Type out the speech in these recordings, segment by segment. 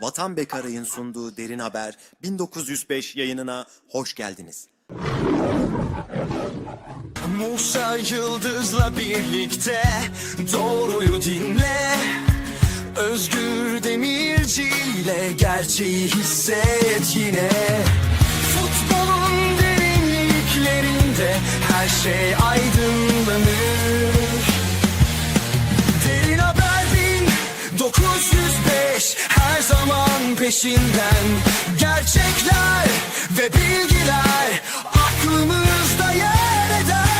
Vatan Bekaray'ın sunduğu Derin Haber 1905 yayınına hoş geldiniz. Musa Yıldız'la birlikte doğruyu dinle. Özgür Demirci ile gerçeği hisset yine. Futbolun derinliklerinde her şey aydınlanır zaman peşinden Gerçekler ve bilgiler aklımızda yer eder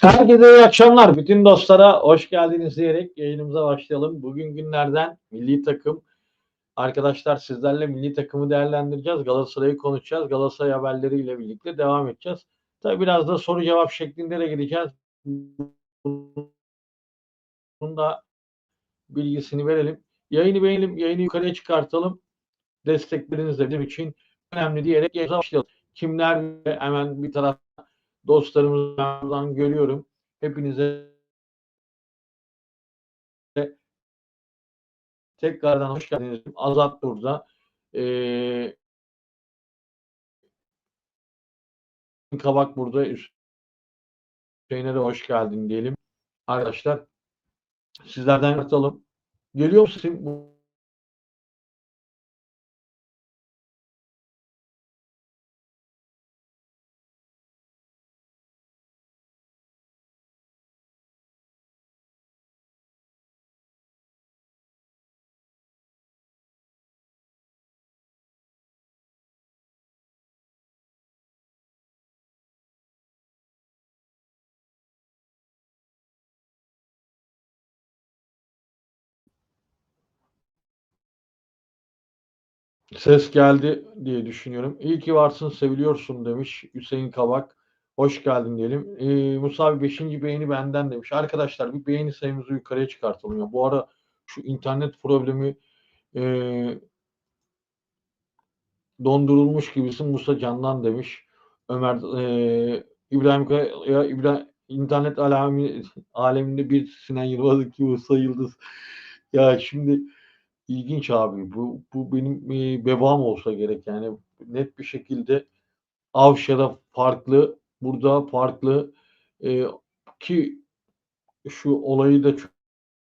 Herkese iyi akşamlar. Bütün dostlara hoş geldiniz diyerek yayınımıza başlayalım. Bugün günlerden milli takım. Arkadaşlar sizlerle milli takımı değerlendireceğiz. Galatasaray'ı konuşacağız. Galatasaray haberleriyle birlikte devam edeceğiz. Tabii biraz da soru cevap şeklinde de gideceğiz. Bunun da bilgisini verelim. Yayını beğenelim, yayını yukarıya çıkartalım. Destekleriniz de bizim için önemli diyerek yayınımıza başlayalım. Kimler hemen bir taraf dostlarımızdan görüyorum. Hepinize tekrardan hoş geldiniz. Azat burada. Ee, Kabak burada. Hüseyin'e de hoş geldin diyelim. Arkadaşlar sizlerden atalım. Geliyor musun? Ses geldi diye düşünüyorum. İyi ki varsın, seviliyorsun demiş Hüseyin Kabak. Hoş geldin diyelim. Ee, Musa abi 5. beğeni benden demiş. Arkadaşlar bir beğeni sayımızı yukarıya çıkartalım ya. Bu ara şu internet problemi e, dondurulmuş gibisin Musa Candan demiş. Ömer e, İbrahim Kaya ya İbrahim internet alemi, aleminde bir Sinan Yılmaz iki Musa Yıldız. Ya şimdi İlginç abi. Bu, bu benim e, bebaım olsa gerek. Yani net bir şekilde Avşar'a farklı, burada farklı E, ki şu olayı da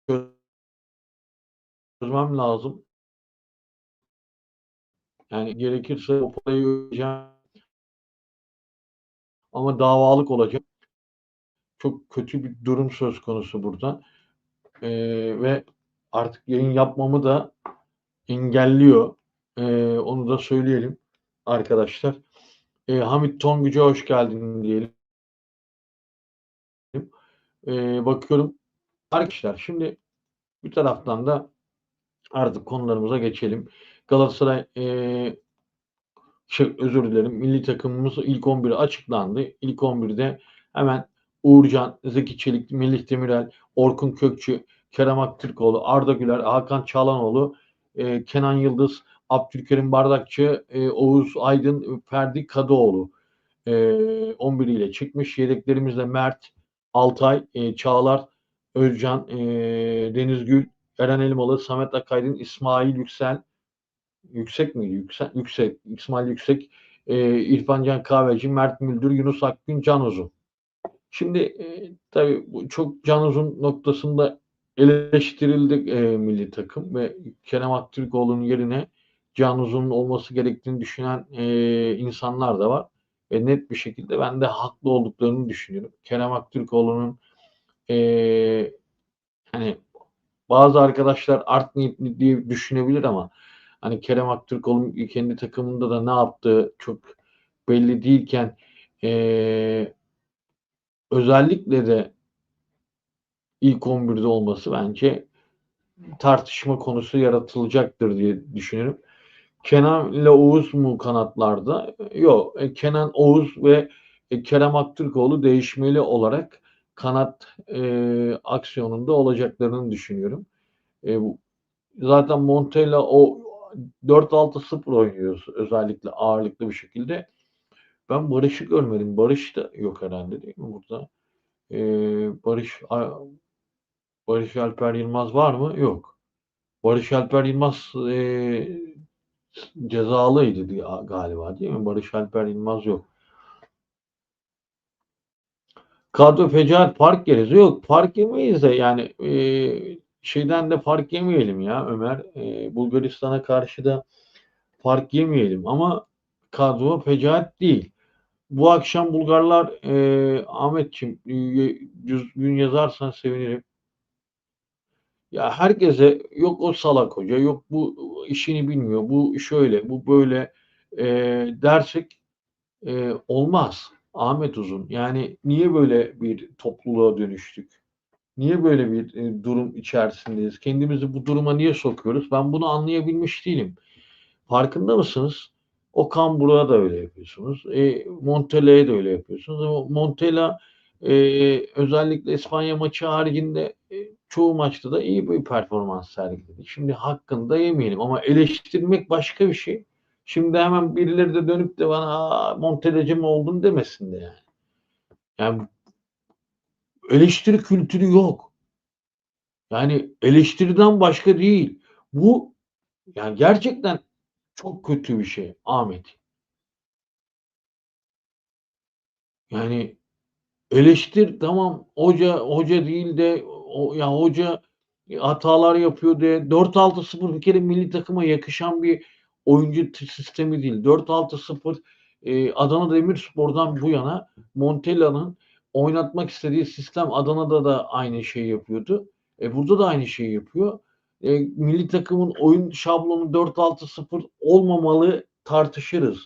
çö- çözmem lazım. Yani gerekirse o parayı ödeyeceğim. Ama davalık olacak. Çok kötü bir durum söz konusu burada. E, ve artık yayın yapmamı da engelliyor. Ee, onu da söyleyelim arkadaşlar. Ee, Hamit Tonguç'a hoş geldin diyelim. Ee, bakıyorum arkadaşlar şimdi bir taraftan da artık konularımıza geçelim. Galatasaray ee, şey, özür dilerim. Milli takımımız ilk 11'i açıklandı. İlk 11'de hemen Uğurcan, Zeki Çelik, Melih Demirel, Orkun Kökçü, Kerem Aktürkoğlu, Arda Güler, Hakan Çalhanoğlu, e, Kenan Yıldız, Abdülkerim Bardakçı, e, Oğuz Aydın, Ferdi Kadıoğlu e, 11 ile çıkmış. Yedeklerimizde Mert, Altay, e, Çağlar, Özcan, e, Deniz Gül, Eren Elmalı, Samet Akaydın, İsmail Yüksel, Yüksek miydi? Yüksek, yüksek. İsmail Yüksek, e, İrfan Can Kahveci, Mert Müldür, Yunus Akgün, Can Uzun. Şimdi e, tabii bu çok Can Uzun noktasında eleştirildi e, milli takım ve Kerem Aktürkoğlu'nun yerine Can Uzun'un olması gerektiğini düşünen e, insanlar da var. Ve net bir şekilde ben de haklı olduklarını düşünüyorum. Kerem Aktürkoğlu'nun e, hani bazı arkadaşlar art niyetli diye düşünebilir ama hani Kerem Aktürkoğlu'nun kendi takımında da ne yaptığı çok belli değilken e, özellikle de ilk 11'de olması bence tartışma konusu yaratılacaktır diye düşünüyorum. Kenan ile Oğuz mu kanatlarda? Yok. e, Kenan, Oğuz ve e, Kerem Aktürkoğlu değişmeli olarak kanat e, aksiyonunda olacaklarını düşünüyorum. E, zaten Montella o 4-6-0 oynuyor özellikle ağırlıklı bir şekilde. Ben Barış'ı görmedim. Barış da yok herhalde değil mi burada? Ee, Barış Barış Alper Yılmaz var mı? Yok. Barış Alper Yılmaz ee, cezalıydı galiba değil mi? Barış Alper Yılmaz yok. Kadro fecaat park yeriz. Yok park yemeyiz de yani ee, şeyden de park yemeyelim ya Ömer. Ee, Bulgaristan'a karşı da park yemeyelim ama kadro fecaat değil. Bu akşam Bulgarlar e, Ahmetçim e, düzgün yazarsan sevinirim. Ya herkese yok o salak hoca, yok bu işini bilmiyor, bu şöyle, bu böyle e, dersek e, olmaz. Ahmet Uzun. Yani niye böyle bir topluluğa dönüştük? Niye böyle bir e, durum içerisindeyiz? Kendimizi bu duruma niye sokuyoruz? Ben bunu anlayabilmiş değilim. Farkında mısınız? O Kambur'a da öyle yapıyorsunuz. E, Montella'ya da öyle yapıyorsunuz. Ama Montella e, özellikle İspanya maçı haricinde e, çoğu maçta da iyi bir performans sergiledi. Şimdi hakkında yemeyelim ama eleştirmek başka bir şey. Şimdi hemen birileri de dönüp de bana "Aa, Montella'cı mı oldun demesin de yani. Yani eleştiri kültürü yok. Yani eleştiriden başka değil. Bu yani gerçekten çok kötü bir şey Ahmet. Yani eleştir tamam hoca hoca değil de o, ya hoca hatalar yapıyor de 4-6-0 bir kere milli takıma yakışan bir oyuncu sistemi değil. 4-6-0 e, Adana Demirspor'dan bu yana Montella'nın oynatmak istediği sistem Adana'da da aynı şeyi yapıyordu. E, burada da aynı şeyi yapıyor. E, milli takımın oyun şablonu 4-6-0 olmamalı tartışırız.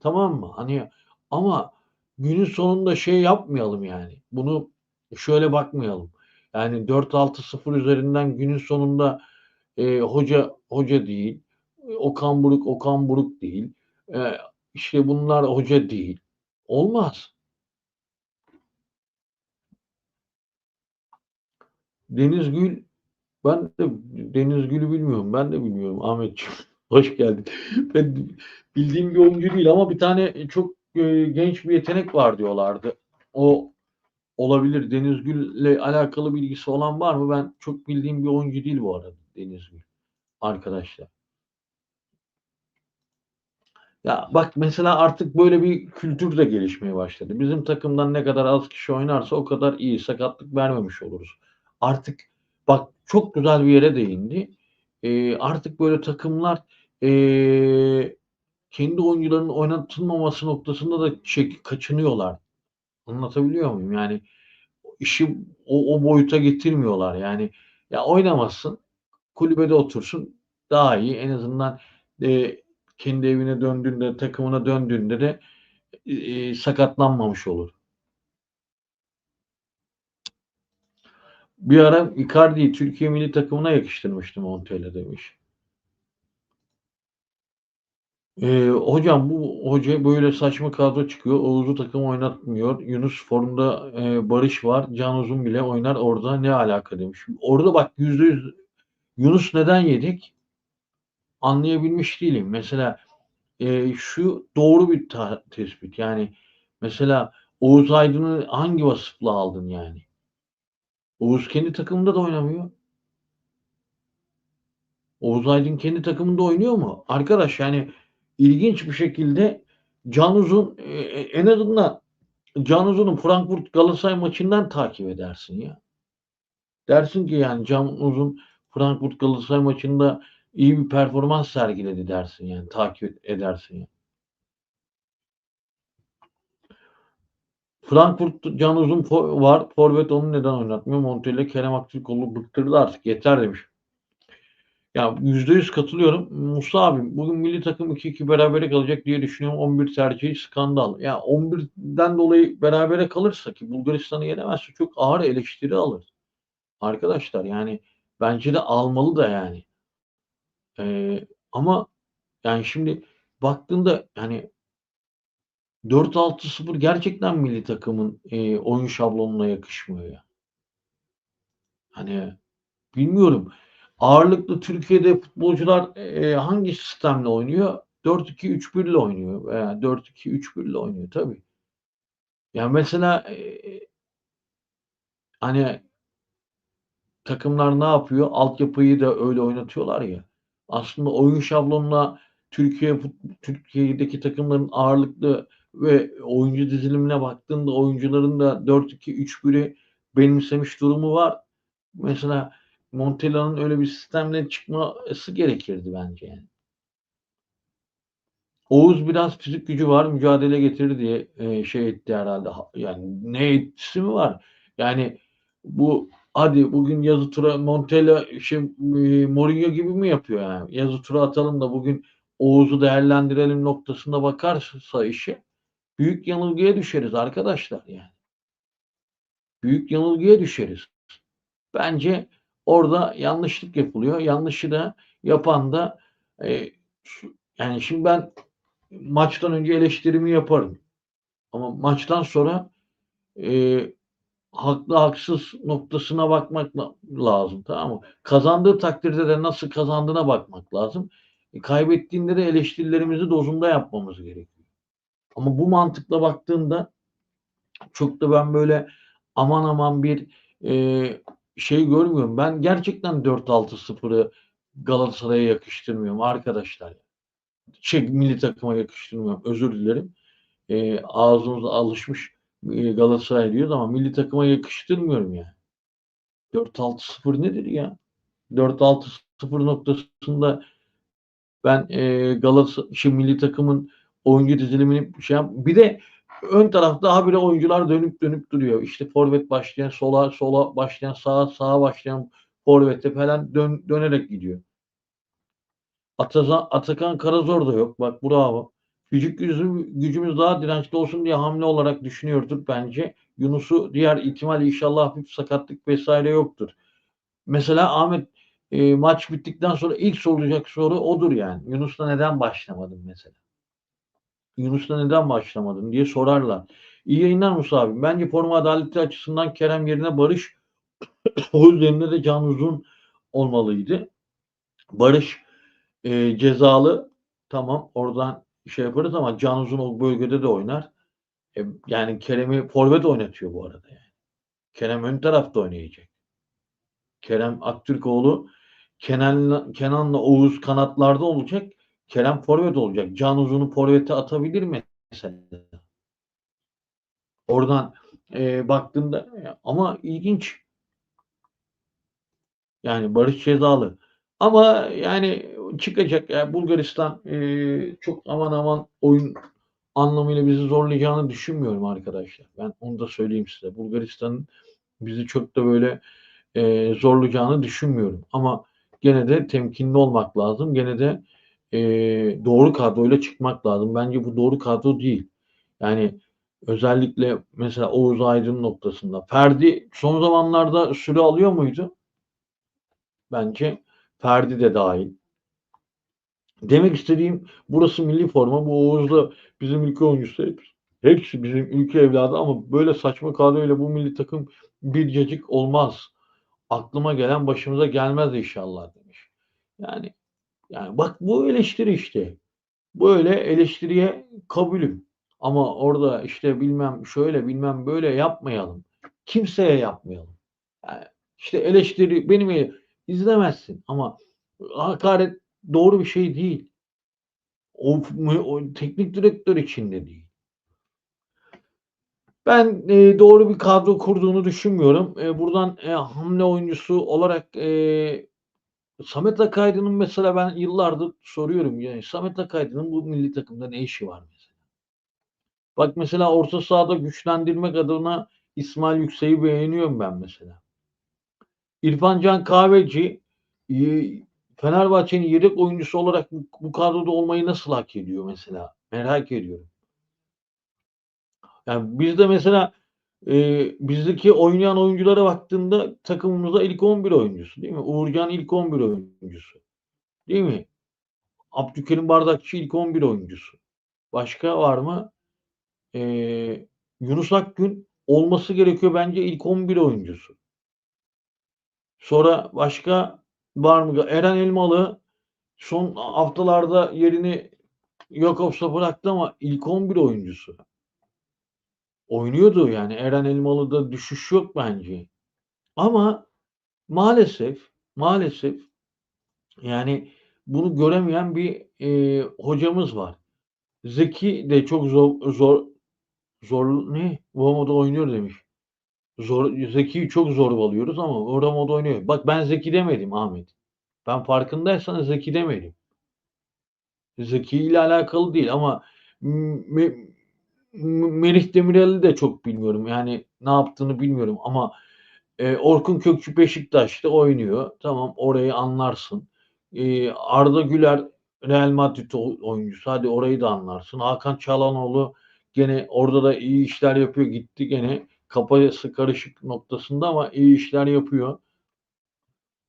Tamam mı? Hani ama günün sonunda şey yapmayalım yani. Bunu şöyle bakmayalım. Yani 4-6-0 üzerinden günün sonunda e, hoca hoca değil. Okan Buruk Okan Buruk değil. E, işte bunlar hoca değil. Olmaz. Deniz Gül ben de Deniz Gül'ü bilmiyorum. Ben de bilmiyorum Ahmetciğim. Hoş geldin. Ben bildiğim bir oyuncu değil ama bir tane çok e, genç bir yetenek var diyorlardı. O olabilir. Deniz Gül'le alakalı bilgisi olan var mı? Ben çok bildiğim bir oyuncu değil bu arada Deniz Gül. Arkadaşlar. Ya bak mesela artık böyle bir kültür de gelişmeye başladı. Bizim takımdan ne kadar az kişi oynarsa o kadar iyi sakatlık vermemiş oluruz. Artık bak çok güzel bir yere değindi. Ee, artık böyle takımlar ee, kendi oyuncularının oynatılmaması noktasında da şey, kaçınıyorlar. Anlatabiliyor muyum? Yani işi o, o boyuta getirmiyorlar. Yani ya oynamazsın, kulübede otursun daha iyi. En azından e, kendi evine döndüğünde, takımına döndüğünde de e, sakatlanmamış olur. Bir ara Icardi'yi Türkiye milli takımına yakıştırmıştım Montella demiş. Ee, hocam bu hoca böyle saçma kadro çıkıyor. Oğuz'u takım oynatmıyor. Yunus formda e, Barış var. Can Uzun bile oynar. Orada ne alaka demiş. Orada bak yüzde yüz Yunus neden yedik? Anlayabilmiş değilim. Mesela e, şu doğru bir ta- tespit. Yani mesela Oğuz Aydın'ı hangi vasıfla aldın yani? Oğuz kendi takımında da oynamıyor. Oğuz Aydın kendi takımında oynuyor mu? Arkadaş yani ilginç bir şekilde Can Uzun e, e, en azından Can Uzun'un Frankfurt Galatasaray maçından takip edersin ya. Dersin ki yani Can Uzun Frankfurt Galatasaray maçında iyi bir performans sergiledi dersin yani takip edersin ya. Frankfurt Can Uzun var. Forvet onu neden oynatmıyor? Montella Kerem Aktürkoğlu bıktırdı artık. Yeter demiş. Ya %100 katılıyorum. Musa abi bugün milli takım 2-2 berabere kalacak diye düşünüyorum. 11 tercihi skandal. Ya 11'den dolayı berabere kalırsa ki Bulgaristan'ı yenemezse çok ağır eleştiri alır. Arkadaşlar yani bence de almalı da yani. Ee, ama yani şimdi baktığında yani 4-6-0 gerçekten milli takımın e, oyun şablonuna yakışmıyor ya. Hani bilmiyorum. Ağırlıklı Türkiye'de futbolcular e, hangi sistemle oynuyor? 4-2-3-1 ile oynuyor veya 4-2-3-1 ile oynuyor tabii. Yani mesela eee, hani takımlar ne yapıyor? Altyapıyı da öyle oynatıyorlar ya. Aslında oyun şablonuna Türkiye Türkiye'deki takımların ağırlıklı ve oyuncu dizilimine baktığında oyuncuların da 4-2-3-1'i benimsemiş durumu var. Mesela Montella'nın öyle bir sistemle çıkması gerekirdi bence yani. Oğuz biraz fizik gücü var, mücadele getirir diye e, şey etti herhalde. Ha- Yani ne etkisi mi var? Yani bu hadi bugün yazı tura Montella şey, e, Mourinho gibi mi yapıyor yani? Yazı tura atalım da bugün Oğuz'u değerlendirelim noktasında bakarsa işe büyük yanılgıya düşeriz arkadaşlar yani. Büyük yanılgıya düşeriz. Bence orada yanlışlık yapılıyor. Yanlışı da yapan da e, şu- yani şimdi ben maçtan önce eleştirimi yaparım. Ama maçtan sonra e, haklı haksız noktasına bakmak la- lazım. Tamam mı? Kazandığı takdirde de nasıl kazandığına bakmak lazım. E, kaybettiğinde de eleştirilerimizi dozunda yapmamız gerekiyor. Ama bu mantıkla baktığında çok da ben böyle aman aman bir e, şey görmüyorum. Ben gerçekten 4-6-0'ı Galatasaray'a yakıştırmıyorum arkadaşlar. Şey milli takıma yakıştırmıyorum. Özür dilerim. E, ağzımıza alışmış e, Galatasaray diyoruz ama milli takıma yakıştırmıyorum yani. 4-6-0 nedir ya? 4-6-0 noktasında ben e, Galatasaray şey, milli takımın oyuncu dizilimini şey yap- bir de ön tarafta habire oyuncular dönüp dönüp duruyor. İşte forvet başlayan sola sola başlayan sağa sağa başlayan forvete falan dön, dönerek gidiyor. Ataza, Atakan Karazor da yok. Bak bravo. Gücük gücü, gücümüz daha dirençli olsun diye hamle olarak düşünüyordur bence. Yunus'u diğer ihtimal inşallah hafif sakatlık vesaire yoktur. Mesela Ahmet e, maç bittikten sonra ilk sorulacak soru odur yani. Yunus'la neden başlamadın mesela? Yunus'la neden başlamadın diye sorarlar. İyi yayınlar Musa abi. Bence forma adaleti açısından Kerem yerine Barış o üzerinde de Can Uzun olmalıydı. Barış e, cezalı tamam oradan şey yaparız ama Can Uzun o bölgede de oynar. E, yani Kerem'i forvet oynatıyor bu arada yani. Kerem ön tarafta oynayacak. Kerem Aktürkoğlu Kenan'la, Kenan'la Oğuz kanatlarda olacak. Kerem forvet olacak. Can Uzun'u forvete atabilir mi mesela? Oradan e, baktığında ama ilginç. Yani Barış cezalı. Ama yani çıkacak. Yani Bulgaristan e, çok aman aman oyun anlamıyla bizi zorlayacağını düşünmüyorum arkadaşlar. Ben onu da söyleyeyim size. Bulgaristan'ın bizi çok da böyle e, zorlayacağını düşünmüyorum. Ama gene de temkinli olmak lazım. Gene de e, doğru kadroyla çıkmak lazım. Bence bu doğru kadro değil. Yani özellikle mesela Oğuz Aydın noktasında. Ferdi son zamanlarda süre alıyor muydu? Bence Ferdi de dahil. Demek istediğim burası milli forma. Bu Oğuz'la bizim ülke oyuncusu hepsi, hepsi bizim ülke evladı ama böyle saçma kadroyla bu milli takım bircecik olmaz. Aklıma gelen başımıza gelmez inşallah demiş. Yani yani bak bu eleştiri işte. Böyle eleştiriye kabulüm. Ama orada işte bilmem şöyle bilmem böyle yapmayalım. Kimseye yapmayalım. Yani işte eleştiri benim izlemezsin ama hakaret doğru bir şey değil. O, o teknik direktör için de değil. Ben e, doğru bir kadro kurduğunu düşünmüyorum. E, buradan e, hamle oyuncusu olarak e, Samet Akaydın'ın mesela ben yıllardır soruyorum. Yani Samet Akaydın'ın bu milli takımda ne işi var mesela? Bak mesela orta sahada güçlendirmek adına İsmail Yüksek'i beğeniyorum ben mesela. İrfan Can Kahveci e, Fenerbahçe'nin yedek oyuncusu olarak bu, bu kadroda olmayı nasıl hak ediyor mesela? Merak ediyorum. Yani bizde mesela e, bizdeki oynayan oyunculara baktığında takımımızda ilk 11 oyuncusu değil mi? Uğurcan ilk 11 oyuncusu. Değil mi? Abdülkerim Bardakçı ilk 11 oyuncusu. Başka var mı? E, Yunus Akgün olması gerekiyor bence ilk 11 oyuncusu. Sonra başka var mı? Eren Elmalı son haftalarda yerini Jakobs'a bıraktı ama ilk 11 oyuncusu. Oynuyordu yani. Eren Elmalı'da düşüş yok bence. Ama maalesef maalesef yani bunu göremeyen bir e, hocamız var. Zeki de çok zor zor zor ne? Vomo'da oynuyor demiş. Zor, Zeki'yi çok zorbalıyoruz ama o Ramo'da oynuyor. Bak ben Zeki demedim Ahmet. Ben farkındaysan Zeki demedim. Zeki ile alakalı değil ama Me- Merih Demirel'i de çok bilmiyorum. Yani ne yaptığını bilmiyorum ama e, Orkun Kökçü Beşiktaş'ta oynuyor. Tamam orayı anlarsın. E, Arda Güler Real Madrid oyuncusu. Hadi orayı da anlarsın. Hakan Çalhanoğlu gene orada da iyi işler yapıyor. Gitti gene kafası karışık noktasında ama iyi işler yapıyor.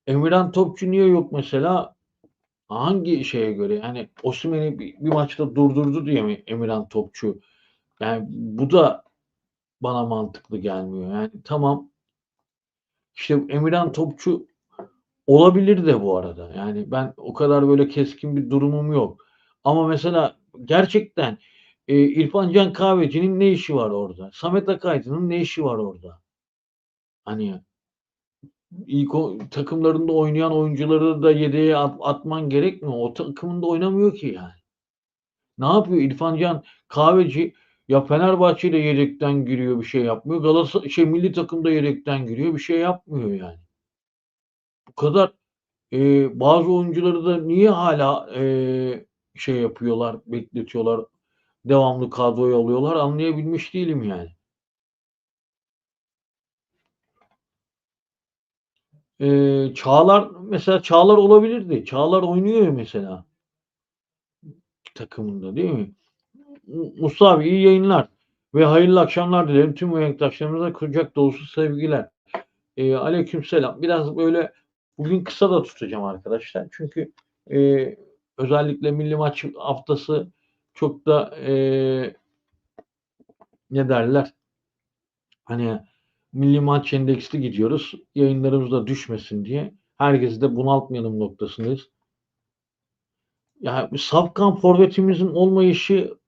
Emirhan Topçu niye yok mesela? Hangi şeye göre? Yani Osimhen'i bir, bir maçta durdurdu diye mi Emirhan Topçu? Yani bu da bana mantıklı gelmiyor. Yani tamam işte Emirhan Topçu olabilir de bu arada. Yani ben o kadar böyle keskin bir durumum yok. Ama mesela gerçekten e, İrfan Can Kahveci'nin ne işi var orada? Samet Akaydın'ın ne işi var orada? Hani ilk o- takımlarında oynayan oyuncuları da yedeğe at- atman gerekmiyor. O takımında oynamıyor ki yani. Ne yapıyor İrfan Can Kahveci? Ya Fenerbahçe'de yedekten giriyor bir şey yapmıyor. Galatasaray şey milli takımda yedekten giriyor bir şey yapmıyor yani. Bu kadar e, bazı oyuncuları da niye hala e, şey yapıyorlar, bekletiyorlar, devamlı kadroya alıyorlar anlayabilmiş değilim yani. E, Çağlar mesela Çağlar olabilirdi. Çağlar oynuyor mesela takımında değil mi? Mu- Musa abi iyi yayınlar ve hayırlı akşamlar dilerim. Tüm renktaşlarımıza kucak dolusu sevgiler. E, aleykümselam. Biraz böyle bugün kısa da tutacağım arkadaşlar. Çünkü e, özellikle milli maç haftası çok da e, ne derler? Hani milli maç endeksli gidiyoruz. Yayınlarımız da düşmesin diye. Herkesi de bunaltmayalım noktasındayız. Yani safkan forvetimizin olmayışı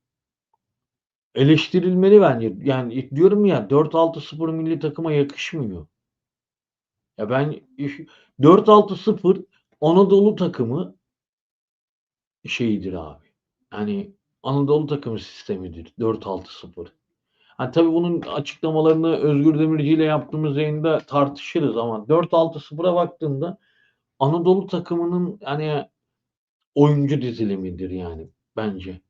eleştirilmeli bence. Yani diyorum ya 4-6-0 milli takıma yakışmıyor. Ya ben 4-6-0 Anadolu takımı şeyidir abi. Yani Anadolu takımı sistemidir 4-6-0. Ha, tabii bunun açıklamalarını Özgür Demirci ile yaptığımız yayında tartışırız ama 4-6-0'a baktığında Anadolu takımının hani oyuncu dizilimidir yani bence.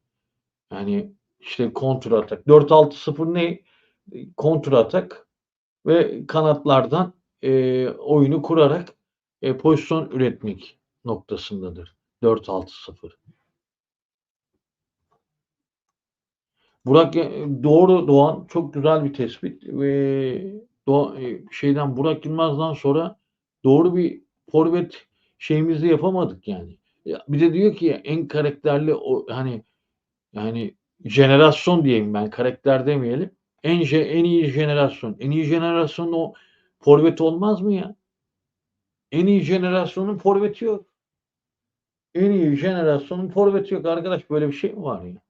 Yani işte kontra atak. 4-6-0 ne? Kontra atak ve kanatlardan e, oyunu kurarak e, pozisyon üretmek noktasındadır. 4-6-0. Burak e, doğru Doğan çok güzel bir tespit ve e, şeyden Burak Yılmaz'dan sonra doğru bir forvet şeyimizi yapamadık yani. Ya bir de diyor ki en karakterli o hani yani jenerasyon diyeyim ben karakter demeyelim. En en iyi jenerasyon. En iyi jenerasyon o forvet olmaz mı ya? En iyi jenerasyonun forveti yok. En iyi jenerasyonun forveti yok arkadaş böyle bir şey mi var ya?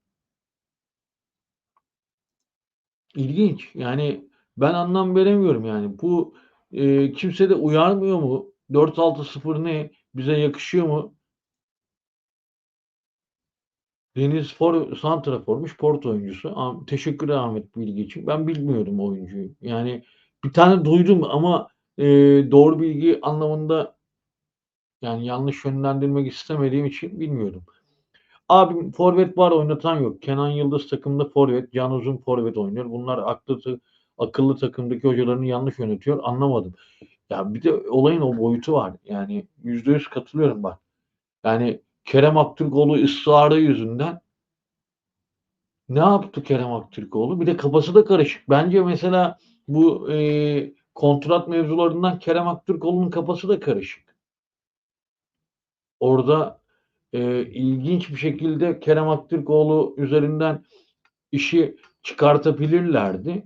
İlginç. Yani ben anlam veremiyorum yani. Bu e, kimse de uyarmıyor mu? 4-6-0 ne? Bize yakışıyor mu? Deniz For santraformuş, Porto oyuncusu. Ah, teşekkür Ahmet bilgi için. Ben bilmiyorum oyuncuyu. Yani bir tane duydum ama e, doğru bilgi anlamında yani yanlış yönlendirmek istemediğim için bilmiyorum. Abim forvet var oynatan yok. Kenan Yıldız takımda forvet, Can Uzun forvet oynuyor. Bunlar aklı akıllı takımdaki hocalarını yanlış yönetiyor. Anlamadım. Ya bir de olayın o boyutu var. Yani yüzde yüz katılıyorum bak. Yani Kerem Aktürkoğlu ısrarı yüzünden ne yaptı Kerem Aktürkoğlu? Bir de kafası da karışık. Bence mesela bu e, kontrat mevzularından Kerem Aktürkoğlu'nun kafası da karışık. Orada e, ilginç bir şekilde Kerem Aktürkoğlu üzerinden işi çıkartabilirlerdi.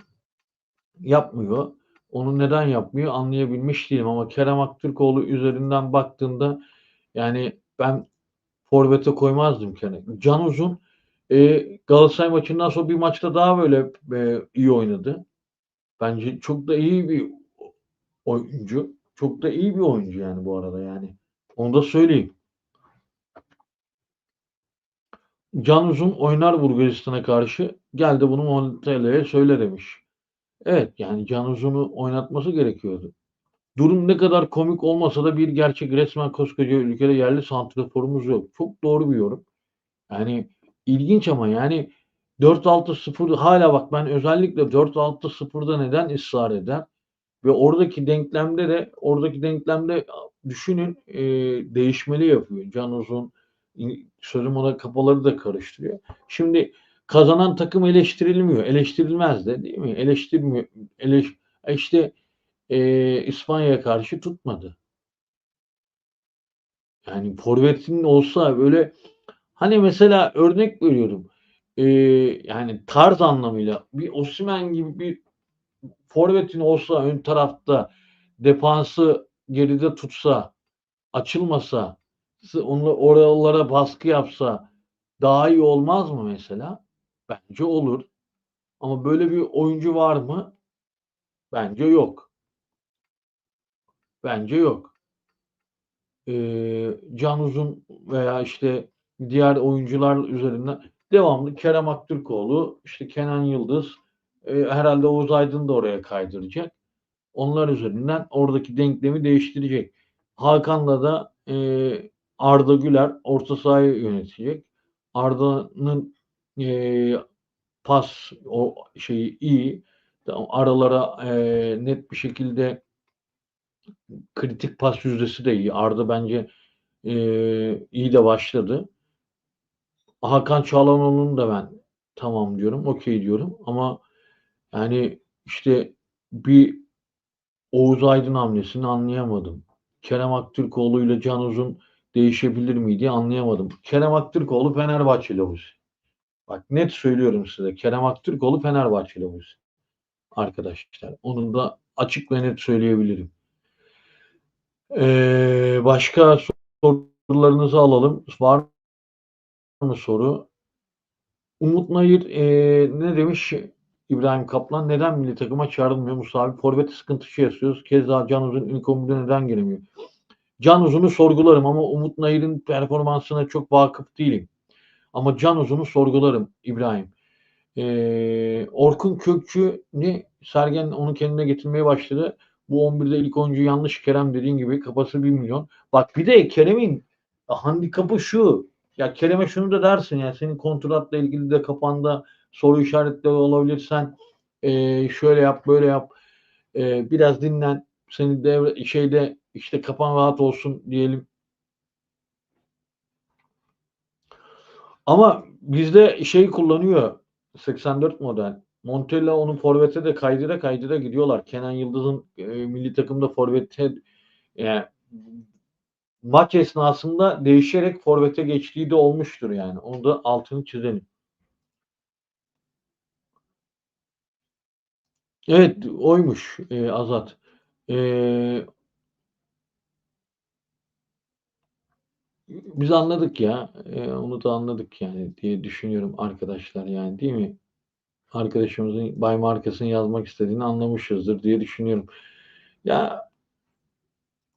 Yapmıyor. Onu neden yapmıyor anlayabilmiş değilim ama Kerem Aktürkoğlu üzerinden baktığında yani ben forvete koymazdım Kerem. Can Uzun E, Galatasaray maçından sonra bir maçta daha böyle e, iyi oynadı. Bence çok da iyi bir oyuncu. Çok da iyi bir oyuncu yani bu arada yani. Onu da söyleyeyim. Can Uzun oynar Bulgaristan'a karşı. Geldi bunu Montella'ya söyle demiş. Evet yani Can Uzun'u oynatması gerekiyordu. Durum ne kadar komik olmasa da bir gerçek resmen koskoca ülkede yerli santraforumuz yok. Çok doğru bir yorum. Yani ilginç ama yani 4-6-0 hala bak ben özellikle 4-6-0'da neden ısrar eder? Ve oradaki denklemde de oradaki denklemde düşünün e, değişmeli yapıyor. Can Uzun sözüm ona kafaları da karıştırıyor. Şimdi kazanan takım eleştirilmiyor. Eleştirilmez de değil mi? Eleştirmiyor. Eleş, işte e, İspanya'ya karşı tutmadı. Yani forvetin olsa böyle hani mesela örnek veriyorum. E, yani tarz anlamıyla bir Osimhen gibi bir forvetin olsa ön tarafta defansı geride tutsa açılmasa sı- onu oralara baskı yapsa daha iyi olmaz mı mesela? Bence olur. Ama böyle bir oyuncu var mı? Bence yok. Bence yok. Ee, Can Uzun veya işte diğer oyuncular üzerinden devamlı Kerem Aktürkoğlu, işte Kenan Yıldız, e, herhalde Oğuz Aydın da oraya kaydıracak. Onlar üzerinden oradaki denklemi değiştirecek. Hakan'la da e, Arda Güler orta sahayı yönetecek. Arda'nın e, pas o şeyi iyi. Aralara e, net bir şekilde kritik pas yüzdesi de iyi. Arda bence e, iyi de başladı. Hakan Çalhanoğlu'nu da ben tamam diyorum, okey diyorum. Ama yani işte bir Oğuz Aydın hamlesini anlayamadım. Kerem Aktürkoğlu ile Can Uzun değişebilir miydi anlayamadım. Kerem Aktürkoğlu Fenerbahçe lobusu. Bak net söylüyorum size. Kerem Aktürkoğlu Fenerbahçe lobusu. Arkadaşlar. Onu da açık ve net söyleyebilirim. Ee, başka sorularınızı alalım. Var mı soru? Umut Nayır ee, ne demiş İbrahim Kaplan? Neden milli takıma çağrılmıyor Musa abi? Forvet sıkıntısı yaşıyoruz. Keza Can Uzun ilk 11'de neden gelemiyor? Can Uzun'u sorgularım ama Umut Nayır'ın performansına çok vakıf değilim. Ama Can Uzun'u sorgularım İbrahim. Ee, Orkun Kökçü ne? Sergen onu kendine getirmeye başladı. Bu 11'de ilk oyuncu yanlış Kerem dediğin gibi kafası 1 milyon. Bak bir de Kerem'in handikapı şu. Ya Kerem'e şunu da dersin ya senin kontratla ilgili de kafanda soru işaretleri olabilirsen e, şöyle yap böyle yap e, biraz dinlen seni devre şeyde işte kafan rahat olsun diyelim. Ama bizde şey kullanıyor 84 model. Montella onun forvete de kaydıra kaydıra gidiyorlar. Kenan Yıldız'ın e, milli takımda forvete yani maç esnasında değişerek forvete geçtiği de olmuştur yani. Onu da altını çizelim. Evet oymuş e, Azat. E, biz anladık ya. E, onu da anladık yani diye düşünüyorum arkadaşlar yani değil mi? Arkadaşımızın Bay markasını yazmak istediğini anlamışızdır diye düşünüyorum. Ya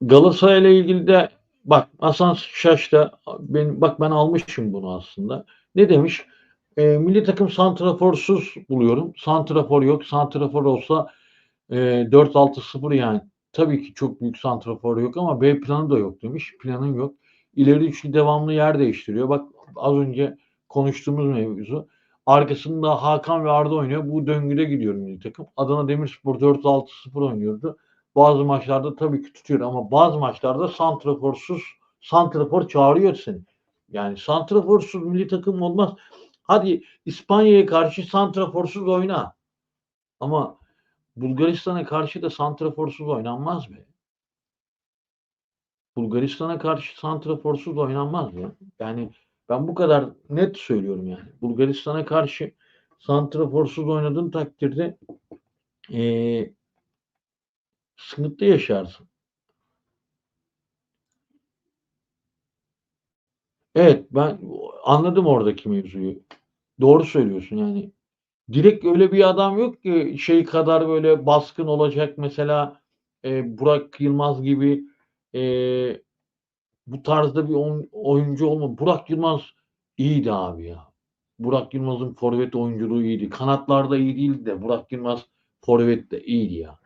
Galatasaray ile ilgili de bak Hasan Şaş da ben, bak ben almışım bunu aslında. Ne demiş? E, milli takım santraforsuz buluyorum. Santrafor yok. Santrafor olsa e, 4-6-0 yani. Tabii ki çok büyük santrafor yok ama B planı da yok demiş. Planın yok. İleri üçlü devamlı yer değiştiriyor. Bak az önce konuştuğumuz mevzu. Arkasında Hakan ve Arda oynuyor. Bu döngüde gidiyor milli takım. Adana Demirspor 4-6-0 oynuyordu. Bazı maçlarda tabii ki tutuyor ama bazı maçlarda santraforsuz santrafor çağırıyor seni. Yani santraforsuz milli takım olmaz. Hadi İspanya'ya karşı santraforsuz oyna. Ama Bulgaristan'a karşı da santraforsuz oynanmaz be. Bulgaristan'a karşı santraforsuz oynanmaz ya. Yani ben bu kadar net söylüyorum yani. Bulgaristan'a karşı santraforsuz oynadığın takdirde eee sıkıntı yaşarsın. Evet ben anladım oradaki mevzuyu. Doğru söylüyorsun yani. Direkt öyle bir adam yok ki şey kadar böyle baskın olacak mesela e, Burak Yılmaz gibi e, bu tarzda bir oyun- oyuncu olma. Burak Yılmaz iyiydi abi ya. Burak Yılmaz'ın forvet oyunculuğu iyiydi. Kanatlarda iyi değildi de Burak Yılmaz forvet de iyiydi ya.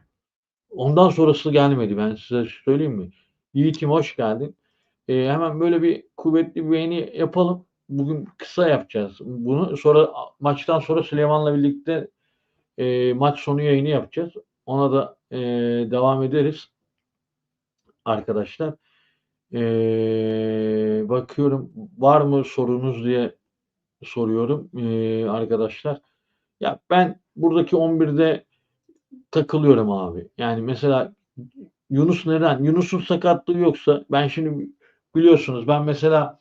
Ondan sonrası gelmedi ben size söyleyeyim mi? Yiğit'im hoş geldin. Ee, hemen böyle bir kuvvetli bir beğeni yapalım. Bugün kısa yapacağız bunu. Sonra maçtan sonra Süleyman'la birlikte e, maç sonu yayını yapacağız. Ona da e, devam ederiz arkadaşlar. Ee, bakıyorum var mı sorunuz diye soruyorum ee, arkadaşlar. Ya ben buradaki 11'de takılıyorum abi. Yani mesela Yunus neden? Yunus'un sakatlığı yoksa ben şimdi biliyorsunuz ben mesela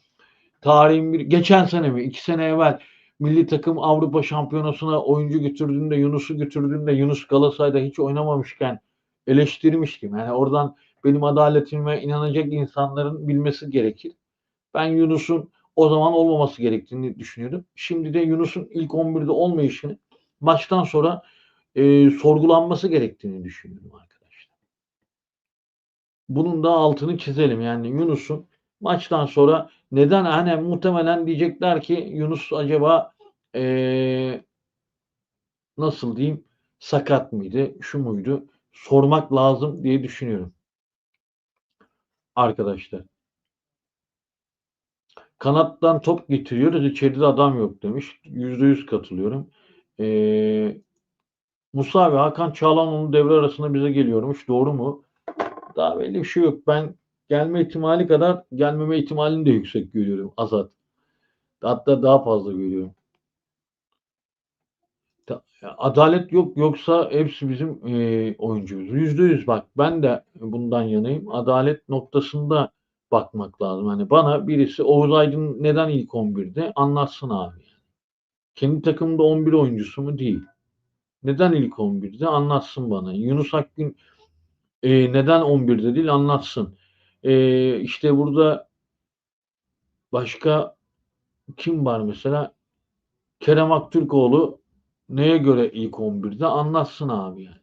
tarihin bir geçen sene mi iki sene evvel milli takım Avrupa Şampiyonası'na oyuncu götürdüğünde Yunus'u götürdüğünde Yunus Galatasaray'da hiç oynamamışken eleştirmiştim. Yani oradan benim adaletime inanacak insanların bilmesi gerekir. Ben Yunus'un o zaman olmaması gerektiğini düşünüyordum. Şimdi de Yunus'un ilk 11'de olmayışını maçtan sonra e, sorgulanması gerektiğini düşünüyorum arkadaşlar. Bunun da altını çizelim. Yani Yunus'un maçtan sonra neden hani muhtemelen diyecekler ki Yunus acaba e, nasıl diyeyim sakat mıydı, şu muydu sormak lazım diye düşünüyorum. Arkadaşlar. Kanattan top getiriyoruz. içeride adam yok demiş. Yüzde yüz katılıyorum. Ee, Musa ve Hakan Çağlanoğlu devre arasında bize geliyormuş. Doğru mu? Daha belli bir şey yok. Ben gelme ihtimali kadar gelmeme ihtimalini de yüksek görüyorum Azat. Hatta daha fazla görüyorum. Adalet yok yoksa hepsi bizim e, oyuncumuz. Yüzde yüz bak ben de bundan yanayım. Adalet noktasında bakmak lazım. Hani bana birisi Oğuz Aydın neden ilk 11'de anlatsın abi. Kendi takımında 11 oyuncusu mu değil. Neden ilk 11'de anlatsın bana. Yunus Akgün e, neden 11'de değil anlatsın. E, işte burada başka kim var mesela? Kerem Aktürkoğlu neye göre ilk 11'de anlatsın abi yani.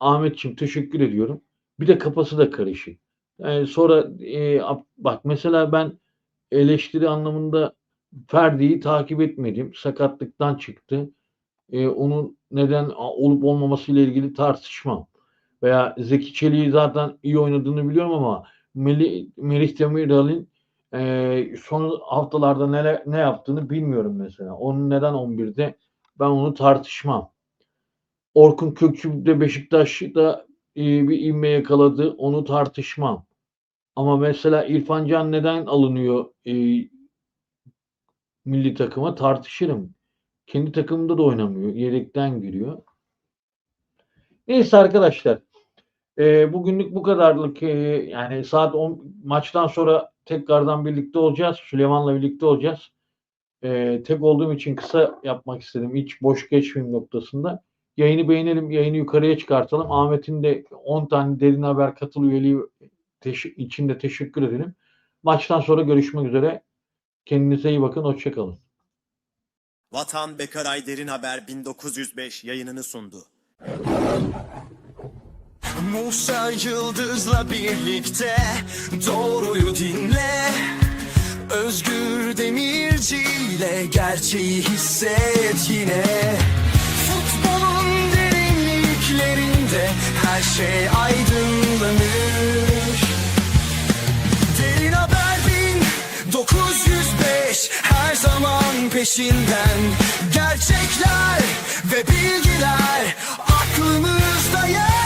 Ahmetçim teşekkür ediyorum. Bir de kafası da karışık. Yani sonra e, bak mesela ben eleştiri anlamında Ferdi'yi takip etmedim. Sakatlıktan çıktı. E, onun neden olup olmaması ile ilgili tartışmam. Veya Zeki Çelik'i zaten iyi oynadığını biliyorum ama Melih, Melih Demirel'in e, son haftalarda neler, ne yaptığını bilmiyorum mesela. Onun neden 11'de ben onu tartışmam. Orkun Kökçü de Beşiktaş'ta e, bir ivme yakaladı. Onu tartışmam. Ama mesela İrfan Can neden alınıyor e, milli takıma tartışırım. Kendi takımında da oynamıyor. Yedekten giriyor. Neyse arkadaşlar. E, bugünlük bu kadarlık. E, yani saat 10 maçtan sonra tekrardan birlikte olacağız. Süleyman'la birlikte olacağız. E, tek olduğum için kısa yapmak istedim. Hiç boş geçmeyeyim noktasında. Yayını beğenelim, yayını yukarıya çıkartalım. Ahmet'in de 10 tane derin haber katıl üyeliği teş- için de teşekkür edelim. Maçtan sonra görüşmek üzere. Kendinize iyi bakın. Hoşçakalın. Vatan Bekaray Derin Haber 1905 yayınını sundu. Musa Yıldız'la birlikte doğruyu dinle Özgür Demirci ile gerçeği hisset yine. Futbolun derinliklerinde her şey aydınlanır. Derin Haber 1905 her zaman peşinden. Gerçekler ve bilgiler aklımızda yer